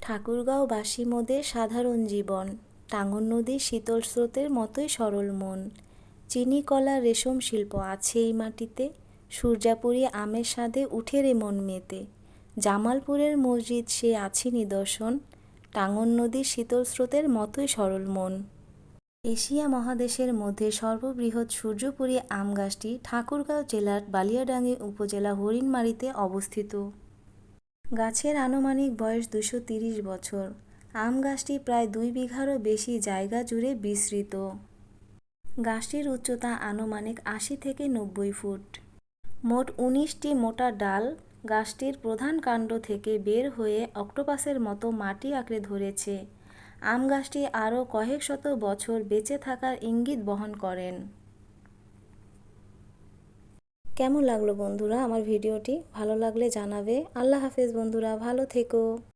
ঠাকুরগাঁওবাসী মোদের সাধারণ জীবন। টাঙ্গন নদীর শীতল স্রোতের মতোই সরল মন। চিনি, কলা, রেশম শিল্প আছে এই মাটিতে। সূর্যাপুরী আমের স্বাদে উঠে রে মন মেতে। জামালপুরের মসজিদ সে আছে নিদর্শন। টাঙ্গন নদীর শীতল স্রোতের মতোই সরল মন। এশিয়া মহাদেশের মধ্যে সর্ববৃহৎ সূর্যপুরী আম গাছটি ঠাকুরগাঁও জেলার বালিয়াডাঙ্গি উপজেলা হরিণমারিতে অবস্থিত। গাছের আনুমানিক বয়স দুশো তিরিশ বছর। আম গাছটি প্রায় দুই বিঘারও বেশি জায়গা জুড়ে বিস্তৃত। গাছটির উচ্চতা আনুমানিক আশি থেকে নব্বই ফুট। মোট উনিশটি মোটা ডাল গাছটির প্রধান কাণ্ড থেকে বের হয়ে অক্টোপাসের মতো মাটি আঁকড়ে ধরেছে। আম গাছটি আরও কয়েক শত বছর বেঁচে থাকার ইঙ্গিত বহন করেন। কেমন লাগল বন্ধুরা আমার ভিডিওটি? ভালো লাগলে জানাবে। আল্লাহ হাফেজ বন্ধুরা ভালো থেকো।